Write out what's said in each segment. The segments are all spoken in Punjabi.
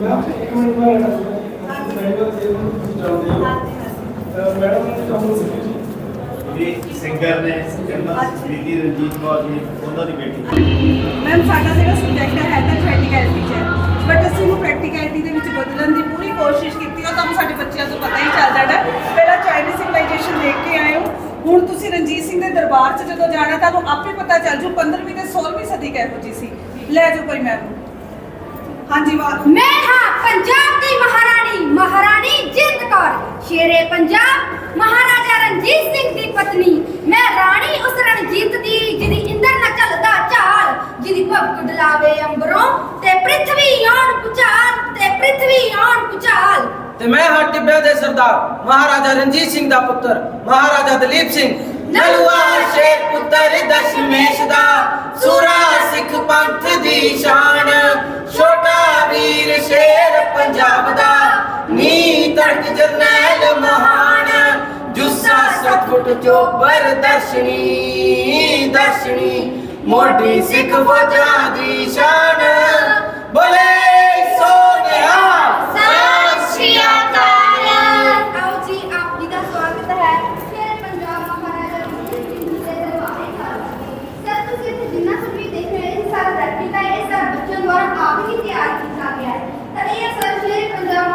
ਮੈਮ ਇੱਕ ਮਿੰਟ ਮੈਂ ਮੈਡਮ ਦੇ ਨੂੰ ਜਾਣਦੇ ਹੋ ਮੈਡਮ ਨੇ ਕੰਮ ਸਿੱਖੀ ਜੀ ਇਹ ਸਿੰਗਰ ਨੇ ਕਹਿੰਦਾ ਬੀਬੀ ਰਣਜੀਤ ਕੌਰ ਜੀ ਉਹਨਾਂ ਦੀ ਬੇਟੀ। ਮੈਮ ਸਾਡਾ ਜਿਹੜਾ ਸਬਜੈਕਟ ਹੈ ਤਾਂ ਪ੍ਰੈਕਟੀਕੈਲਿਟੀ ਚ ਹੈ। ਬਟ ਅਸੀਂ ਨੂੰ ਪ੍ਰੈਕਟੀਕੈਲਿਟੀ ਦੇ ਵਿੱਚ ਬਦਲਣ ਦੀ ਪੂਰੀ ਕੋਸ਼ਿਸ਼ ਕੀਤੀ ਉਹ ਤੁਹਾਨੂੰ ਸਾਡੇ ਬੱਚਿਆਂ ਤੋਂ ਪਤਾ ਹੀ ਚੱਲ ਜਾਣਾ ਪਹਿਲਾਂ ਚਾਈਨੀਜ਼ ਸਿਵਲਾਈਜੇਸ਼ਨ ਦੇਖ ਕੇ ਆਏ ਹੋ। ਹੁਣ ਤੁਸੀਂ ਰਣਜੀਤ ਸਿੰਘ ਦੇ ਦਰਬਾਰ 'ਚ ਜਦੋਂ ਜਾਣਾ ਤੁਹਾਨੂੰ ਆਪੇ ਪਤਾ ਚੱਲ ਜੂ 15ਵੀਂ ਤੇ 16ਵੀਂ ਸਦੀ ਕਿਹੋ ਜੀ ਸੀ। ਲੈ ਜਾਓ ਕੋਈ ਮੈਮ ਹਾਂਜੀ ਵਾਹ। ਮੈਂ ਹਾਂ ਪੰਜਾਬ ਦੀ ਮਹਾਰਾਣੀ ਮਹਾਰਾਣੀ ਜਿੰਦ ਕੌਰ। ਸ਼ੇਰੇ ਪੰਜਾਬ ਮਹਾਰਾਜਾ ਰਣਜੀਤ ਸਿੰਘ ਦੀ ਪਤਨੀ। ਮੈਂ ਰਾਣੀ ਉਸ ਰਣਜੀਤ ਦੀ ਜਿਹਦੀ ਇੰਦਰ ਨਾ ਚੱਲਦਾ ਝਾਲ ਜਿਹਦੀ ਭਵਕ ਡਲਾਵੇ ਅੰਬਰੋਂ। ਤੇ ਪ੍ਰਿਥਵੀ ਆਉਣ ਪੁਚਾਲ ਤੇ ਪ੍ਰਿਥਵੀ ਆਉਣ ਪੁਚਾਲ ਤੇ ਮੈਂ ਹਾਂ ਟਿੱਬੇ ਦੇ ਸਰਦਾਰ ਮਹਾਰਾਜਾ ਰਣਜੀਤ ਸਿੰਘ ਦਾ ਪੁੱਤਰ ਮਹਾਰਾਜਾ ਦਲੀਪ ਸਿੰਘ। ਨਲੂਆ ਸ਼ੇਰ ਪੁੱਤਰ ਦਸ਼ਮੇਸ਼ ਦਾ ਸੂਰਾ ਸਿੱਖ ਪੰਥ ਦੀ ਸ਼ਾਨ। ਛੋਟਾ ਵੀਰ ਸ਼ੇਰ ਪੰਜਾਬ ਦਾ ਨੀ ਤੜਕ ਜਰਨੈਲ ਮਹਾਨ। ਜੁੱਸਾ ਸਤਗੁਟ ਚੋਬਰ ਦਰਸ਼ਨੀ ਦਰਸ਼ਨੀ, ਮੋਢੀ ਸਿੱਖ ਫੌਜਾਂ ਦੀ ਸ਼ਾਨ। ਬੋਲੇ ਸੋਨਿਆ ਸਤਿ ਸ਼੍ਰੀ ਅਕਾਲ ਆਓ ਜੀ ਆਪ ਜੀ ਦਾ ਸਵਾਗਤ ਹੈ ਸ਼ੇਰੇ ਪੰਜਾਬ ਮਹਾਰਾਜਾ ਰਣਜੀਤ ਸਿੰਘ ਜੀ ਦੇ ਦਰਬਾਰੇ ਖਾਲਸਾ ਸਰ ਤੁਸੀਂ ਇੱਥੇ ਜਿੰਨਾ ਕੁਝ ਵੀ ਦੇਖ ਰਹੇ ਹੋ ਇਹ ਸਾਰਾ ਪ੍ਰੈਕਟਿਕਲ ਹੈ ਇਹ ਸਾਰਾ ਬੱਚਿਆਂ ਦੁਆਰਾ ਆਪ ਹੀ ਤਿਆਰ ਕੀਤਾ ਗਿਆ ਹੈ ਤਾਂ ਇਹ ਸਰ ਸ਼ੇਰੇ ਪੰਜਾਬ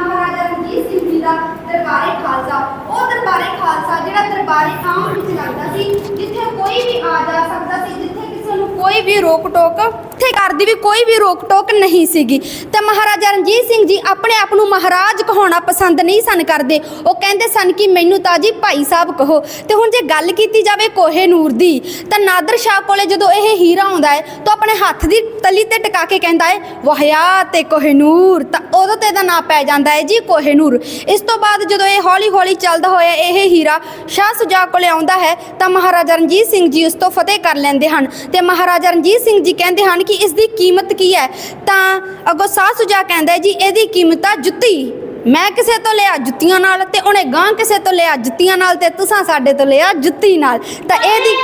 ਮਹਾਰਾਜਾ ਰਣਜੀਤ ਸਿੰਘ ਜੀ ਦਾ ਦਰਬਾਰੇ ਖਾਲਸਾ, ਉਹ ਦਰਬਾਰੇ ਖਾਲਸਾ ਜਿਹੜਾ ਦਰਬਾਰੇ ਆਮ ਵਿੱਚ ਲੱਗਦਾ ਸੀ, ਜਿੱਥੇ ਕੋਈ ਵੀ ਆ ਜਾ ਸਕਦਾ ਸੀ, ਜਿੱਥੇ ਕਿਸੇ ਨੂੰ ਕੋਈ ਵੀ ਰੋਕ ਟੋਕ ਇੱਥੇ ਦੀ ਵੀ ਕੋਈ ਵੀ ਰੋਕ ਟੋਕ ਨਹੀਂ ਸੀਗੀ। ਤੇ ਮਹਾਰਾਜਾ ਰਣਜੀਤ ਸਿੰਘ ਜੀ ਆਪਣੇ ਆਪ ਨੂੰ ਮਹਾਰਾਜ ਕਹਾਉਣਾ ਪਸੰਦ ਨਹੀਂ ਸਨ ਕਰਦੇ। ਉਹ ਕਹਿੰਦੇ ਸਨ ਕਿ ਮੈਨੂੰ ਤਾਂ ਜੀ ਭਾਈ ਸਾਹਿਬ ਕਹੋ। ਤੇ ਹੁਣ ਜੇ ਗੱਲ ਕੀਤੀ ਜਾਵੇ ਕੋਹੇ ਨੂਰ ਦੀ, ਤਾਂ ਨਾਦਰ ਸ਼ਾਹ ਕੋਲੇ ਜਦੋਂ ਇਹ ਹੀਰਾ ਆਉਂਦਾ ਹੈ, ਤਾਂ ਆਪਣੇ ਹੱਥ ਦੀ ਤਲੀ ਤੇ ਟਿਕਾ ਕੇ ਕਹਿੰਦਾ ਹੈ, ਵਹਿਆ ਤੇ ਕੋਹੇ ਨੂਰ। ਤਾਂ ਉਦੋਂ ਤੇ ਇਹਦਾ ਨਾਂ ਪੈ ਜਾਂਦਾ ਹੈ ਜੀ ਕੋਹੇ ਨੂਰ। ਇਸ ਤੋਂ ਬਾਅਦ ਜਦੋਂ ਇਹ ਹੌਲੀ ਹੌਲੀ ਚੱਲਦਾ ਹੋਇਆ ਇਹ ਹੀਰਾ ਸ਼ਾਹ ਸੁਜਾ ਕੋਲੇ ਆਉਂਦਾ ਹੈ, ਤਾਂ ਮਹਾਰਾਜਾ ਰਣਜੀਤ ਸਿੰਘ ਜੀ ਉਸ ਤੋਂ ਫਤਿਹ ਕਰ ਲੈਂਦੇ ਹਨ। ਤੇ ਮਹਾਰਾਜਾ ਰਣਜੀਤ ਸਿੰਘ ਜੀ ਕਹਿੰਦੇ ਹਨ ਕਿ ਇਸ ਦੀ ਕੀਮਤ ਕੀ ਹੈ? ਤਾਂ ਅੱਗੋਂ ਸ਼ਾਹ ਸੁਜਾ ਕਹਿੰਦਾ ਜੀ ਇਹਦੀ ਕੀਮਤ ਆ ਜੁੱਤੀ। ਮੈਂ ਕਿਸੇ ਤੋਂ ਲਿਆ ਜੁੱਤੀਆਂ ਨਾਲ ਤੇ ਉਹਨੇ ਗਾਂ ਕਿਸੇ ਤੋਂ ਲਿਆ ਜੁੱਤੀਆਂ ਨਾਲ ਤੇ ਤੁਸੀਂ ਸਾਡੇ ਤੋਂ ਲਿਆ ਜੁੱਤੀ ਨਾਲ। ਤਾਂ ਇਹਦੀ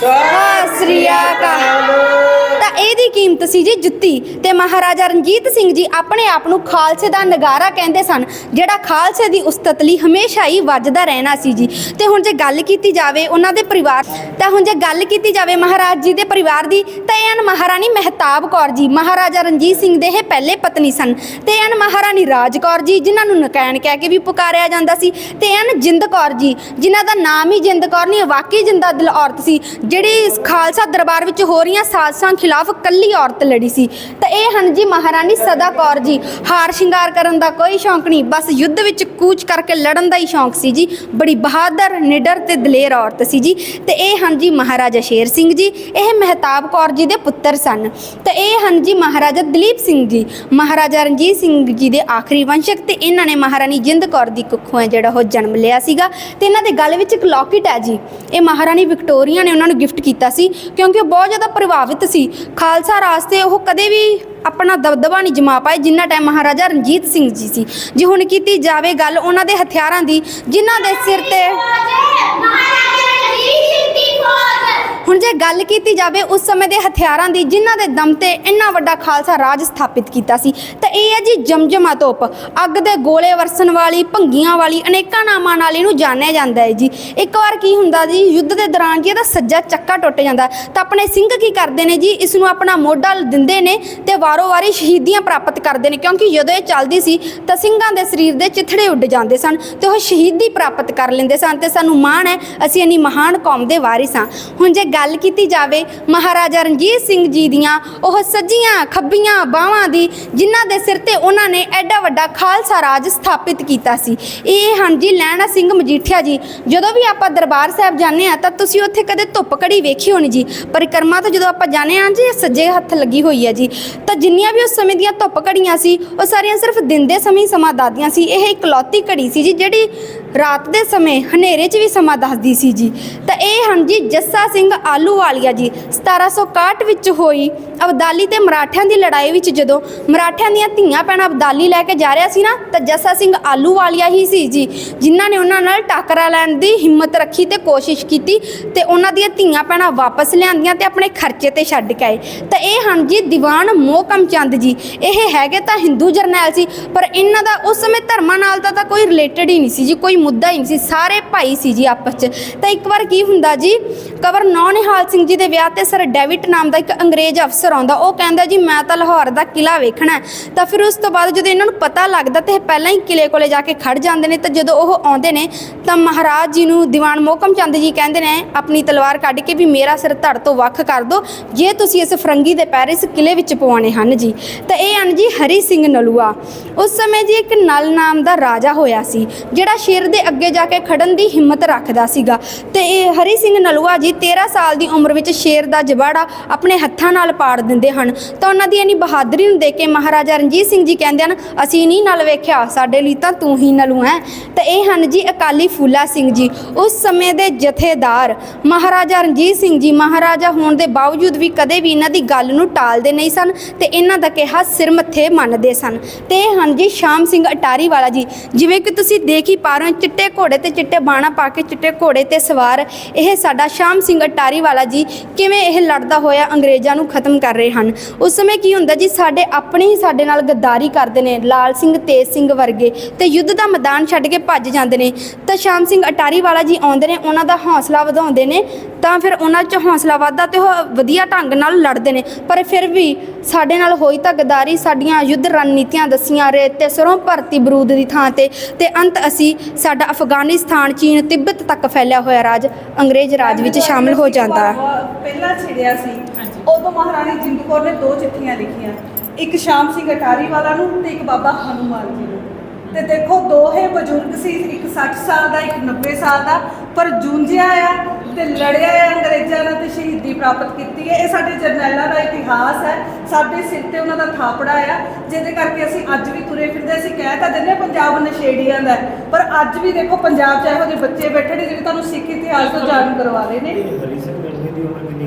ਸਤਿ ਸ੍ਰੀ ਅਕਾਲ। ਤਾਂ ਇਹਦੀ ਕੀਮਤ ਸੀ ਜੀ ਜੁੱਤੀ ਤੇ ਮਹਾਰਾਜਾ ਰਣਜੀਤ ਸਿੰਘ ਜੀ ਆਪਣੇ ਆਪ ਨੂੰ ਖਾਲਸੇ ਦਾ ਨਗਾਰਾ ਕਹਿੰਦੇ ਸਨ, ਜਿਹੜਾ ਖਾਲਸੇ ਦੀ ਉਸਤਤ ਲਈ ਹਮੇਸ਼ਾ ਹੀ ਵੱਜਦਾ ਰਹਿਣਾ ਸੀ ਜੀ। ਤੇ ਹੁਣ ਜੇ ਗੱਲ ਕੀਤੀ ਜਾਵੇ ਉਹਨਾਂ ਦੇ ਪਰਿਵਾਰ ਤਾਂ ਹੁਣ ਜੇ ਗੱਲ ਕੀਤੀ ਜਾਵੇ ਮਹਾਰਾਜ ਜੀ ਦੇ ਪਰਿਵਾਰ ਦੀ, ਤਾਂ ਇਹ ਹਨ ਮਹਾਰਾਣੀ ਮਹਿਤਾਬ ਕੌਰ ਜੀ, ਮਹਾਰਾਜਾ ਰਣਜੀਤ ਸਿੰਘ ਦੇ ਇਹ ਪਹਿਲੇ ਪਤਨੀ ਸਨ। ਤੇ ਇਹ ਹਨ ਮਹਾਰਾਣੀ ਰਾਜ ਕੌਰ ਜੀ, ਜਿਨ੍ਹਾਂ ਨੂੰ ਨਕੈਣ ਕਹਿ ਕੇ ਵੀ ਪੁਕਾਰਿਆ ਜਾਂਦਾ ਸੀ। ਤੇ ਇਹ ਹਨ ਜਿੰਦ ਕੌਰ ਜੀ, ਜਿਨ੍ਹਾਂ ਦਾ ਨਾਮ ਹੀ ਜਿੰਦ ਕੌਰ ਨਹੀਂ ਵਾਕਈ ਜਿੰਦਾ ਦਿਲ ਔਰਤ ਸੀ, ਜਿਹੜੀ ਖਾਲਸਾ ਦਰਬਾਰ ਵਿੱਚ ਹੋ ਰਹੀਆਂ ਸਾਜ਼ਿਸ਼ਾਂ ਖਿਲਾਫ ਕੱਲੀ ਔਰਤ ਲੜੀ ਸੀ। ਤਾਂ ਇਹ ਹਨ ਜੀ ਮਹਾਰਾਣੀ ਸਦਾ ਕੌਰ ਜੀ। ਹਾਰ ਸ਼ਿੰਗਾਰ ਕਰਨ ਦਾ ਕੋਈ ਸ਼ੌਂਕ ਨਹੀਂ, ਬਸ ਯੁੱਧ ਵਿੱਚ ਕੂਚ ਕਰਕੇ ਲੜਨ ਦਾ ਹੀ ਸ਼ੌਂਕ ਸੀ ਜੀ। ਬੜੀ ਬਹਾਦਰ, ਨਿਡਰ ਤੇ ਦਲੇਰ ਔਰਤ ਸੀ ਜੀ। ਤੇ ਇਹ ਹਨ ਜੀ ਮਹਾਰਾਜਾ ਸ਼ੇਰ ਸਿੰਘ ਜੀ। ਇਹ ਮਹਿਤਾਬ ਕੌਰ ਜੀ ਦੇ ਪੁੱਤਰ ਸਨ। ਤੇ ਇਹ ਹਨ ਜੀ ਮਹਾਰਾਜਾ ਦਲੀਪ ਸਿੰਘ ਜੀ। ਮਹਾਰਾਜਾ ਰਣਜੀਤ ਸਿੰਘ ਜੀ ਦੇ ਆਖਰੀ ਵੰਸ਼ਕ ਤੇ ਇਹਨਾਂ ਨੇ ਮਹਾਰਾਣੀ ਜਿੰਦ ਕੌਰ ਦੀ ਕੁੱਖੋਂ ਹੈ ਜਿਹੜਾ ਉਹ ਜਨਮ ਲਿਆ ਸੀਗਾ। ਤੇ ਇਹਨਾਂ ਦੇ ਗਲ ਵਿੱਚ ਇੱਕ ਲੋਕਟ ਹੈ ਜੀ। ਇਹ ਮਹਾਰਾਣੀ ਵਿਕਟੋਰੀਆ ਨੇ ਉਹਨਾਂ ਨੂੰ ਗਿਫਟ ਕੀਤਾ ਸੀ, ਕਿਉਂਕਿ ਉਹ ਬਹੁਤ ਜ਼ਿਆਦਾ ਪ੍ਰਭਾਵਿਤ ਸੀ। ਖਾਲਸਾ ਰਾਜ ਤੇ ਉਹ ਕਦੇ ਵੀ ਆਪਣਾ ਦਬਦਬਾ ਨਹੀਂ ਜਮਾ ਪਾਏ, ਜਿੰਨਾ ਟਾਈਮ ਮਹਾਰਾਜਾ ਰਣਜੀਤ ਸਿੰਘ ਜੀ ਸੀ। ਜੇ ਹੁਣ ਕੀਤੀ ਜਾਵੇ ਗੱਲ ਉਹਨਾਂ ਦੇ ਹਥਿਆਰਾਂ ਦੀ, ਜਿਨ੍ਹਾਂ ਦੇ ਸਿਰ ਤੇ ਹੁਣ ਜੇ ਗੱਲ ਕੀਤੀ ਜਾਵੇ ਉਸ ਸਮੇਂ ਦੇ ਹਥਿਆਰਾਂ ਦੀ, ਜਿਨ੍ਹਾਂ ਦੇ ਦਮ ਤੇ ਇੰਨਾ ਵੱਡਾ ਖਾਲਸਾ ਰਾਜ ਸਥਾਪਿਤ ਕੀਤਾ ਸੀ, ਤਾਂ ਇਹ ਹੈ ਜੀ ਜਮਜਮਾ ਤੋਪ। ਅੱਗ ਦੇ ਗੋਲੇ ਵਰਸਣ ਵਾਲੀ, ਭੰਗੀਆਂ ਵਾਲੀ ਅਨੇਕਾਂ ਨਾਮਾਂ ਨਾਲ ਇਹਨੂੰ ਜਾਣਿਆ ਜਾਂਦਾ ਹੈ ਜੀ। ਇੱਕ ਵਾਰ ਕੀ ਹੁੰਦਾ ਜੀ, ਯੁੱਧ ਦੇ ਦੌਰਾਨ ਜੀ ਇਹਦਾ ਸੱਜਾ ਚੱਕਾ ਟੁੱਟ ਜਾਂਦਾ ਤਾਂ ਆਪਣੇ ਸਿੰਘ ਕੀ ਕਰਦੇ ਨੇ ਜੀ, ਇਸ ਨੂੰ ਆਪਣਾ ਮੋਢਾ ਦਿੰਦੇ ਨੇ ਤੇ ਵਾਰੋ-ਵਾਰੀ ਸ਼ਹੀਦੀਆਂ ਪ੍ਰਾਪਤ ਕਰਦੇ ਨੇ, ਕਿਉਂਕਿ ਜਦੋਂ ਇਹ ਚੱਲਦੀ ਸੀ, ਤਾਂ ਸਿੰਘਾਂ ਦੇ ਸਰੀਰ ਦੇ ਚਿਥੜੇ ਉੱਡ ਜਾਂਦੇ ਸਨ ਤੇ ਉਹ ਸ਼ਹੀਦੀ ਪ੍ਰਾਪਤ ਕਰ ਲੈਂਦੇ ਸਨ ਤੇ ਸਾਨੂੰ ਮਾਣ ਹੈ, ਅਸੀਂ ਇੰਨੀ ਮਹਾਨ ਕੌਮ ਦੇ ਵਾਰਿਸ ਹਾਂ। ਹੁਣ ਜੇ ਗੱਲ ਗੱਲ ਕੀਤੀ ਜਾਵੇ, ਮਹਾਰਾਜਾ ਰਣਜੀਤ ਸਿੰਘ ਜੀ ਦੀਆਂ ਉਹ ਸੱਜੀਆਂ, ਖੱਬੀਆਂ ਬਾਹਾਂ ਦੀ, ਜਿਨ੍ਹਾਂ ਦੇ ਸਿਰ ਤੇ ਉਹਨਾਂ ਨੇ ਐਡਾ ਵੱਡਾ ਖਾਲਸਾ ਰਾਜ ਸਥਾਪਿਤ ਕੀਤਾ ਸੀ। ਇਹ ਹਨ ਜੀ ਲੈਣਾ ਸਿੰਘ ਮਜੀਠੀਆ ਜੀ। ਜਦੋਂ ਵੀ ਆਪਾਂ ਦਰਬਾਰ ਸਾਹਿਬ ਜਾਂਦੇ ਆ ਤਾਂ ਤੁਸੀਂ ਉੱਥੇ ਕਦੇ ਧੁੱਪ ਕੜੀ ਵੇਖੀ ਹੋਣੀ ਜੀ। ਪਰਿਕਰਮਾ ਤੋਂ ਜਦੋਂ ਆਪਾਂ ਜਾਂਦੇ ਆ ਜੀ ਸੱਜੇ ਹੱਥ ਲੱਗੀ ਹੋਈ ਹੈ ਜੀ। ਤਾਂ ਜਿੰਨੀਆਂ ਵੀ ਉਸ ਸਮੇਂ ਦੀਆਂ ਧੁੱਪ ਘੜੀਆਂ ਸੀ, ਉਹ ਸਾਰੀਆਂ ਸਿਰਫ ਦਿਨ ਦੇ ਸਮੇਂ ਸਮਾਂ ਦੱਸਦੀਆਂ ਸੀ। ਇਹ ਇਕਲੌਤੀ ਘੜੀ ਸੀ ਜੀ, ਜਿਹੜੀ ਰਾਤ ਦੇ ਸਮੇਂ ਹਨੇਰੇ 'ਚ ਵੀ ਸਮਾਂ ਦੱਸਦੀ ਸੀ ਜੀ। ਤਾਂ ਇਹ ਹਨ ਜੀ ਜੱਸਾ ਸਿੰਘ ਆਲੂ ਵਾਲੀਆ ਜੀ 1761 ਵਿੱਚ ਹੋਈ। ਅਬਦਾਲੀ ਤੇ ਮਰਾਠਿਆਂ ਦੀ ਲੜਾਈ ਵਿੱਚ ਜਦੋਂ ਮਰਾਠਿਆਂ ਦੀਆਂ ਧੀਆਂ ਭੈਣਾਂ ਅਬਦਾਲੀ ਲੈ ਕੇ ਜਾ ਰਿਹਾ ਸੀ ਨਾ, ਤਾਂ ਜੱਸਾ ਸਿੰਘ ਆਲੂਵਾਲੀਆ ਹੀ ਸੀ ਜੀ, ਜਿਨ੍ਹਾਂ ਨੇ ਉਹਨਾਂ ਨਾਲ ਟੱਕਰਾ ਲੈਣ ਦੀ ਹਿੰਮਤ ਰੱਖੀ ਤੇ ਕੋਸ਼ਿਸ਼ ਕੀਤੀ ਤੇ ਉਹਨਾਂ ਦੀਆਂ ਧੀਆਂ ਭੈਣਾਂ ਵਾਪਸ ਲਿਆਂਦੀਆਂ ਤੇ ਆਪਣੇ ਖਰਚੇ ਤੇ ਛੱਡ ਕੇ ਆਏ। ਤਾਂ ਇਹ ਹਨ ਜੀ ਦੀਵਾਨ ਮੋਹਕਮ ਚੰਦ ਜੀ। ਇਹ ਹੈਗੇ ਤਾਂ ਹਿੰਦੂ ਜਰਨੈਲ ਸੀ, ਪਰ ਇਹਨਾਂ ਦਾ ਉਸ ਸਮੇਂ ਧਰਮਾਂ ਨਾਲ ਤਾਂ ਤਾਂ ਕੋਈ ਰਿਲੇਟਡ ਹੀ ਨਹੀਂ ਸੀ ਜੀ, ਕੋਈ ਮੁੱਦਾ ਹੀ ਨਹੀਂ ਸੀ, ਸਾਰੇ ਭਾਈ ਸੀ ਜੀ ਆਪਸ 'ਚ। ਤਾਂ ਇੱਕ ਵਾਰ ਕੀ ਹੁੰਦਾ ਜੀ, ਕਵਰ ਨੌ ਨਿਹਾਲ ਸਿੰਘ ਜੀ ਦੇ ਵਿਆਹ ਤੇ ਸਰ ਡੇਵਿਡ ਨਾਮ ਦਾ ਇੱਕ ਅੰਗਰੇਜ਼ ਅਫਸਰ ਆਉਂਦਾ ਉਹ ਕਹਿੰਦਾ ਜੀ ਮੈਂ ਤਾਂ ਲਾਹੌਰ ਦਾ ਕਿਲਾ ਵੇਖਣਾ ਤਾਂ ਫਿਰ ਉਸ ਤੋਂ ਬਾਅਦ ਜਦੋਂ ਇਹਨਾਂ ਨੂੰ ਪਤਾ ਲੱਗਦਾ ਤੇ ਇਹ ਪਹਿਲਾਂ ਹੀ ਕਿਲੇ ਕੋਲੇ ਜਾ ਕੇ ਖੜ ਜਾਂਦੇ ਨੇ, ਤਾਂ ਜਦੋਂ ਉਹ ਆਉਂਦੇ ਨੇ, ਤਾਂ ਮਹਾਰਾਜ ਜੀ ਨੂੰ ਦੀਵਾਨ ਮੋਹਕਮ ਚੰਦ ਜੀ ਕਹਿੰਦੇ ਨੇ, ਆਪਣੀ ਤਲਵਾਰ ਕੱਢ ਕੇ ਵੀ ਮੇਰਾ ਸਿਰ ਧੜ ਤੋਂ ਵੱਖ ਕਰ ਦਿਓ ਜੇ ਤੁਸੀਂ ਇਸ ਫਰੰਗੀ ਦੇ ਪੈਰ ਇਸ ਕਿਲੇ ਵਿੱਚ ਪਵਾਉਣੇ ਹਨ ਜੀ। ਤਾਂ ਇਹ ਹਨ ਜੀ ਹਰੀ ਸਿੰਘ ਨਲੂਆ। ਉਸ ਸਮੇਂ ਜੀ ਇੱਕ ਨਲ ਨਾਮ ਦਾ ਰਾਜਾ ਹੋਇਆ ਸੀ, ਜਿਹੜਾ ਸ਼ੇਰ ਦੇ ਅੱਗੇ ਜਾ ਕੇ ਖੜਨ ਦੀ ਹਿੰਮਤ ਰੱਖਦਾ ਸੀਗਾ। ਤੇ ਇਹ ਹਰੀ ਸਿੰਘ ਨਲੂਆ ਜੀ 13 ਸਾਲ ਦੀ ਉਮਰ ਵਿੱਚ ਸ਼ੇਰ ਦਾ ਜਬਾੜਾ ਆਪਣੇ ਹੱਥਾਂ ਨਾਲ ਪਾੜ ਦਿੰਦੇ ਹਨ। ਤਾਂ ਉਹਨਾਂ ਦੀ ਇਨੀ ਬਹਾਦਰੀ ਨੂੰ ਦੇਖ ਕੇ ਮਹਾਰਾਜਾ ਰਣਜੀਤ ਸਿੰਘ ਜੀ ਕਹਿੰਦੇ ਹਨ, ਅਸੀਂ ਨਹੀਂ ਨਾਲ ਵੇਖਿਆ, ਸਾਡੇ ਲਈ ਤਾਂ ਤੂੰ ਹੀ ਨਲੂ ਹੈ। ਤਾਂ ਇਹ ਹਨ ਜੀ ਅਕਾਲੀ ਫੂਲਾ ਸਿੰਘ ਜੀ, ਉਸ ਸਮੇਂ ਦੇ ਜਥੇਦਾਰ। ਮਹਾਰਾਜਾ ਰਣਜੀਤ ਸਿੰਘ ਜੀ, ਮਹਾਰਾਜਾ ਹੋਣ ਦੇ ਬਾਵਜੂਦ ਵੀ ਕਦੇ ਵੀ ਇਹਨਾਂ ਦੀ ਗੱਲ ਨੂੰ ਟਾਲਦੇ ਨਹੀਂ ਸਨ ਤੇ ਇਹਨਾਂ ਦਾ ਕਿਹਾ ਸਿਰ ਮੱਥੇ ਮੰਨਦੇ ਸਨ। ਤੇ ਇਹ ਹਨ ਜੀ ਸ਼ਾਮ ਸਿੰਘ ਅਟਾਰੀ ਵਾਲਾ ਜੀ, ਜਿਵੇਂ ਕਿ ਤੁਸੀਂ ਦੇਖ ਹੀ ਪਾ ਰਹੇ ਹੋ, ਚਿੱਟੇ ਘੋੜੇ ਤੇ ਚਿੱਟੇ ਬਾਣਾ ਪਾ ਕੇ ਚਿੱਟੇ ਘੋੜੇ ਤੇ ਸਵਾਰ। ਇਹ ਸਾਡਾ ਸ਼ਾਮ ਸਿੰਘ ਅਟਾਰੀ ਵਾਲਾ ਜੀ, ਕਿਵੇਂ ਇਹ ਲੜਦਾ ਹੋਇਆ ਅੰਗਰੇਜ਼ਾਂ ਨੂੰ ਖਤਮ ਕਰ ਰਹੇ ਹਨ। ਉਸ ਸਮੇਂ ਕੀ ਹੁੰਦਾ ਜੀ, ਸਾਡੇ ਆਪਣੇ ਹੀ ਸਾਡੇ ਨਾਲ ਗੱਦਾਰੀ ਕਰਦੇ ਨੇ, ਲਾਲ ਸਿੰਘ, ਤੇਜ ਸਿੰਘ ਵਰਗੇ, ਤੇ ਯੁੱਧ ਦਾ ਮੈਦਾਨ ਛੱਡ ਕੇ ਭੱਜ ਜਾਂਦੇ ਨੇ। ਤਾਂ ਸ਼ਾਮ ਸਿੰਘ ਅਟਾਰੀ ਵਾਲਾ ਜੀ ਆਉਂਦੇ ਨੇ, ਉਹਨਾਂ ਦਾ ਹੌਸਲਾ ਵਧਾਉਂਦੇ ਨੇ, ਤਾਂ ਫਿਰ ਉਹਨਾਂ 'ਚ ਹੌਸਲਾ ਵੱਧਦਾ ਤੇ ਉਹ ਵਧੀਆ ਢੰਗ ਨਾਲ ਲੜਦੇ ਨੇ। ਪਰ ਫਿਰ ਵੀ ਸਾਡੇ ਨਾਲ ਹੋਈ ਤਾਂ ਗਦਾਰੀ, ਸਾਡੀਆਂ ਯੁੱਧ ਰਣਨੀਤੀਆਂ ਦੱਸੀਆਂ ਰੇਤ ਤੇ ਸਰੋਂ ਭਰਤੀ ਬਰੂਦ ਦੀ ਥਾਂ ਤੇ ਤੇ ਅੰਤ ਅਸੀਂ ਸਾਡਾ ਅਫਗਾਨਿਸਤਾਨ, ਚੀਨ, ਤਿੱਬਤ ਤੱਕ ਫੈਲਿਆ ਹੋਇਆ ਰਾਜ, ਅੰਗਰੇਜ਼ ਰਾਜ ਵਿੱਚ ਸ਼ਾਮਲ ਹੋ ਜਾਂਦਾ। ਹੈ ਪਹਿਲਾਂ ਛਿੜਿਆ ਸੀ। ਉਦੋਂ ਮਹਾਰਾਣੀ ਜਿੰਦ ਕੌਰ ਨੇ ਦੋ ਚਿੱਠੀਆਂ ਲਿਖੀਆਂ। ਇੱਕ ਸ਼ਾਮ ਸਿੰਘ ਅਟਾਰੀ ਵਾਲਾ ਨੂੰ ਤੇ ਇੱਕ ਬਾਬਾ ਹਨੂਮਾਨ ਜੀ ਨੂੰ। ਤੇ ਦੇਖੋ, ਦੋਹੇ ਬਜ਼ੁਰਗ ਸੀ, ਇੱਕ 60 ਸਾਲ ਦਾ, ਇੱਕ 90 ਸਾਲ ਦਾ, ਪਰ ਜੂਝਿਆ ਆ ਤੇ ਲੜਿਆ ਆ ਅੰਗਰੇਜ਼ਾਂ ਨਾਲ ਤੇ ਸ਼ਹੀਦੀ ਪ੍ਰਾਪਤ ਕੀਤੀ ਹੈ। ਇਹ ਸਾਡੇ ਜਰਨੈਲਾਂ ਦਾ ਇਤਿਹਾਸ ਹੈ। ਸਾਡੇ ਸਿਰ ਤੇ ਉਹਨਾਂ ਦਾ ਥਾਪੜਾ ਆ। ਜਿਹਦੇ ਕਰਕੇ ਅਸੀਂ ਅੱਜ ਵੀ ਤੁਰੇ ਫਿਰਦੇ ਅਸੀਂ ਕਹਿ ਤਾਂ ਦਿੰਦੇ ਹਾਂ ਪੰਜਾਬ ਨਸ਼ੇੜੀਆਂ ਦਾ ਪਰ ਅੱਜ ਵੀ ਦੇਖੋ, ਪੰਜਾਬ 'ਚ ਇਹੋ ਜਿਹੇ ਬੱਚੇ ਬੈਠੇ ਨੇ, ਜਿਹੜੇ ਤੁਹਾਨੂੰ ਸਿੱਖ ਇਤਿਹਾਸ ਤੋਂ ਜਾਣੂ ਕਰਵਾ ਰਹੇ ਨੇ। ਹਰੀ ਸਿੰਘ ਦੀ ਉਮਰ ਕਿੰਨੀ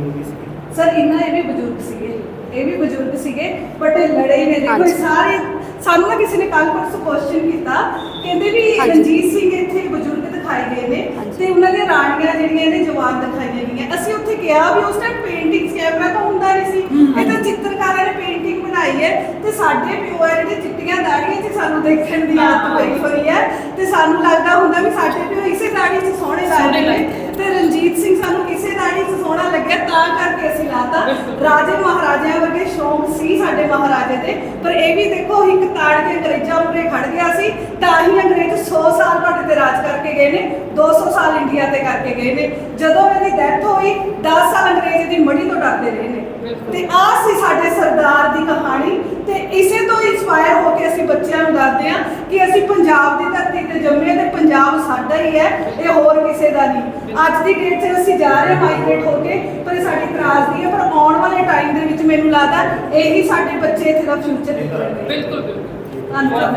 ਸਰ ਇਹਨਾਂ ਇਹ ਵੀ ਬਜ਼ੁਰਗ ਸੀਗੇ ਇਹ ਵੀ ਬਜ਼ੁਰਗ ਸੀਗੇ ਬਟ ਲੜੇ ਨੇ ਦੇਖੋ ਇਹ। ਸਾਰੇ ਸਾਨੂੰ ਨਾ ਕਿਸੇ ਨੇ ਕੱਲ ਪਰਸੋਂ ਕੁਐਸਚਨ ਕੀਤਾ ਕਹਿੰਦੇ ਵੀ। ਰਣਜੀਤ ਸਿੰਘ ਇੱਥੇ ਬਜ਼ੁਰਗ ਦਿਖਾਏ ਗਏ ਨੇ ਤੇ ਉਹਨਾਂ ਦੀਆਂ ਰਾਣੀਆਂ ਜਿਹੜੀਆਂ ਇਹਦੇ ਜਵਾਨ ਦਿਖਾਈਆਂ ਗਈਆਂ। ਅਸੀਂ ਉੱਥੇ ਗਿਆ ਵੀ ਉਸ ਟਾਈਮ ਪੇਂਟਿੰਗਸ ਕੈਮਰਾ ਤਾਂ ਹੁੰਦਾ ਨਹੀਂ ਸੀ। ਇਹ ਤਾਂ ਚਿੱਤਰਕਾਰਾਂ ਨੇ ਪੇਂਟਿੰਗ ਬਣਾਈ ਹੈ ਤੇ ਸਾਡੇ ਪਿਓ ਹੈ ਜਿਹੜੇ ਚਿੱਟੀਆਂ ਦਾੜੀਆਂ 'ਚ ਸਾਨੂੰ ਦੇਖਣ ਦੀ ਆਦਤ ਪਈ ਹੋਈ ਹੈ ਤੇ ਸਾਨੂੰ ਲੱਗਦਾ ਹੁੰਦਾ ਵੀ ਸਾਡੇ ਪਿਓ ਇਸੇ ਦਾੜੀ 'ਚ ਸੋਹਣੇ ਲੱਗਦੇ ਨੇ। ਤੇ ਰਣਜੀਤ ਸਿੰਘ ਸਾਨੂੰ ਕਿਸੇ ਦਾੜੀ 'ਚ ਸੋਹਣਾ ਲੱਗਿਆ ਤਾਂ ਕਰਕੇ ਅਸੀਂ ਲਾਤਾ। ਰਾਜੇ ਮਹਾਰਾਜਿਆਂ ਵਰਗੇ ਸ਼ੌਂਕ ਸੀ ਸਾਡੇ ਮਹਾਰਾਜੇ ਦੇ ਪਰ ਇਹ ਵੀ ਦੇਖੋ ਇੱਕ ਤਾੜ ਕੇ ਅੰਗਰੇਜ਼ਾਂ ਉੱਤੇ ਖੜ ਗਿਆ ਸੀ ਤਾਂ ਹੀ ਅੰਗਰੇਜ਼ 100 ਸਾਲ ਤੁਹਾਡੇ ਤੇ ਰਾਜ ਕਰਕੇ ਗਏ ਨੇ 200 ਸਾਲ ਇੰਡੀਆ ਤੇ ਕਰਕੇ ਗਏ ਨੇ। ਜਦੋਂ ਇਹਦੀ ਡੈਥ ਹੋਈ 10 ਸਾਲ ਅੰਗਰੇਜ਼ ਦੀ ਮੜੀ ਤੋਂ ਡਰਦੇ ਰਹੇ ਨੇ। ਤੇ ਆਹ ਸੀ ਸਾਡੇ ਸਰਦਾਰ ਦੀ ਕਹਾਣੀ। ਤੇ ਇਸੇ ਤੋਂ ਇਨਸਪਾਇਰ ਹੋ ਕੇ ਅਸੀਂ ਬੱਚਿਆਂ ਨੂੰ ਦੱਸਦੇ ਹਾਂ ਕਿ ਅਸੀਂ ਪੰਜਾਬ ਦੀ ਧਰਤੀ ਤੇ ਜੰਮੇ ਤੇ ਪੰਜਾਬ ਸਾਡਾ ਹੀ ਹੈ ਇਹ ਹੋਰ ਕਿਸੇ ਦਾ ਨਹੀਂ। ਅੱਜ ਦੀ ਡੇਟ 'ਚ ਅਸੀਂ ਜਾ ਰਹੇ ਮਾਈਗ੍ਰੇਟ ਹੋ ਕੇ ਪਰ ਇਹ ਸਾਡੀ ਤਰਾਸਦੀ ਹੈ। ਪਰ ਆਉਣ ਵਾਲੇ ਟਾਈਮ ਦੇ ਵਿੱਚ ਮੈਨੂੰ ਲੱਗਦਾ ਇਹੀ ਸਾਡੇ ਬੱਚੇ ਇੱਥੇ ਦਾ ਫਿਊਚਰ ਬਿਲਕੁਲ ਬਿਲਕੁਲ। ਧੰਨਵਾਦ।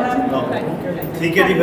ਠੀਕ ਹੈ ਜੀ